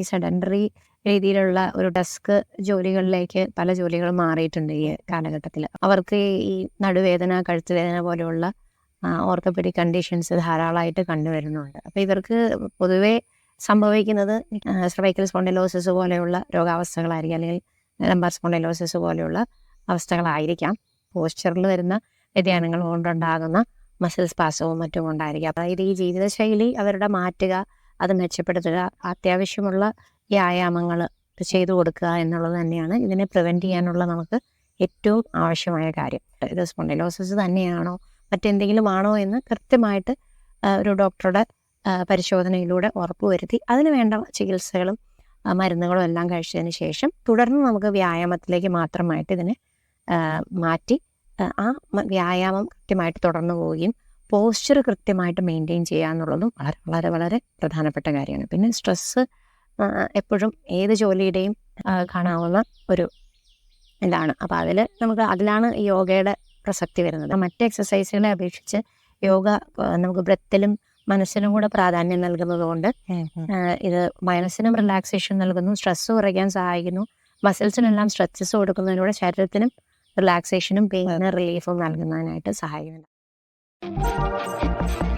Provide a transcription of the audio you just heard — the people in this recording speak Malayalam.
ഈ സെഡൻഡറി രീതിയിലുള്ള ഒരു ഡെസ്ക് ജോലികളിലേക്ക് പല ജോലികളും മാറിയിട്ടുണ്ട് ഈ കാലഘട്ടത്തിൽ. അവർക്ക് ഈ നടുവേദന കഴുത്ത് വേദന പോലെയുള്ള ഓർത്തോപെഡിക് കണ്ടീഷൻസ് ധാരാളമായിട്ട് കണ്ടുവരുന്നുണ്ട്. അപ്പോൾ ഇവർക്ക് പൊതുവേ സംഭവിക്കുന്നത് സർവൈക്കൽ സ്പോണ്ടിലോസിസ് പോലെയുള്ള രോഗാവസ്ഥകളായിരിക്കും അല്ലെങ്കിൽ ലംബാർ സ്പോണ്ടിലോസിസ് പോലെയുള്ള അവസ്ഥകളായിരിക്കാം. പോസ്ചറിൽ വരുന്ന വ്യതിയാനങ്ങൾ കൊണ്ടുണ്ടാകുന്ന മസിൽ പാസവും മറ്റും കൊണ്ടായിരിക്കാം. അതായത് ഈ ജീവിതശൈലി അവരുടെ മാറ്റുക അത് മെച്ചപ്പെടുത്തുക. അത്യാവശ്യമുള്ള വ്യായാമങ്ങൾ ചെയ്തു കൊടുക്കുക എന്നുള്ളത് തന്നെയാണ് ഇതിനെ പ്രിവെന്റ് ചെയ്യാനുള്ള നമുക്ക് ഏറ്റവും ആവശ്യമായ കാര്യം. ഇത് സ്പോണ്ടിലോസിസ് തന്നെയാണോ മറ്റെന്തെങ്കിലും ആണോ എന്ന് കൃത്യമായിട്ട് ഒരു ഡോക്ടറുടെ പരിശോധനയിലൂടെ ഉറപ്പുവരുത്തി അതിന് വേണ്ട ചികിത്സകളും മരുന്നുകളും എല്ലാം കഴിച്ചതിന് ശേഷം തുടർന്ന് നമുക്ക് വ്യായാമത്തിലേക്ക് മാത്രമായിട്ട് ഇതിനെ മാറ്റി ആ വ്യായാമം കൃത്യമായിട്ട് തുടർന്നു പോവുകയും പോസ്ചർ കൃത്യമായിട്ട് മെയിന്റെയിൻ ചെയ്യുക എന്നുള്ളതും വളരെ വളരെ വളരെ പ്രധാനപ്പെട്ട കാര്യമാണ്. പിന്നെ സ്ട്രെസ്സ് എപ്പോഴും ഏത് ജോലിയുടെയും കാണാവുന്ന ഒരു ഇതാണ്. അപ്പോൾ അതിൽ നമുക്ക് അതിലാണ് യോഗയുടെ പ്രസക്തി വരുന്നത്. മറ്റ് എക്സസൈസുകളെ അപേക്ഷിച്ച് യോഗ നമുക്ക് ബ്രത്തിലും മനസ്സിനും കൂടെ പ്രാധാന്യം നൽകുന്നത് കൊണ്ട് ഇത് മനസ്സിനും റിലാക്സേഷൻ നൽകുന്നു സ്ട്രെസ് കുറയ്ക്കാൻ സഹായിക്കുന്നു മസിൽസിനെല്ലാം സ്ട്രെച്ചസ് കൊടുക്കുന്നതിലൂടെ ശരീരത്തിനും റിലാക്സേഷനും പെയിന് റിലീഫും നൽകുന്നതിനായിട്ട് സഹായിക്കുന്നുണ്ട്. Thank you.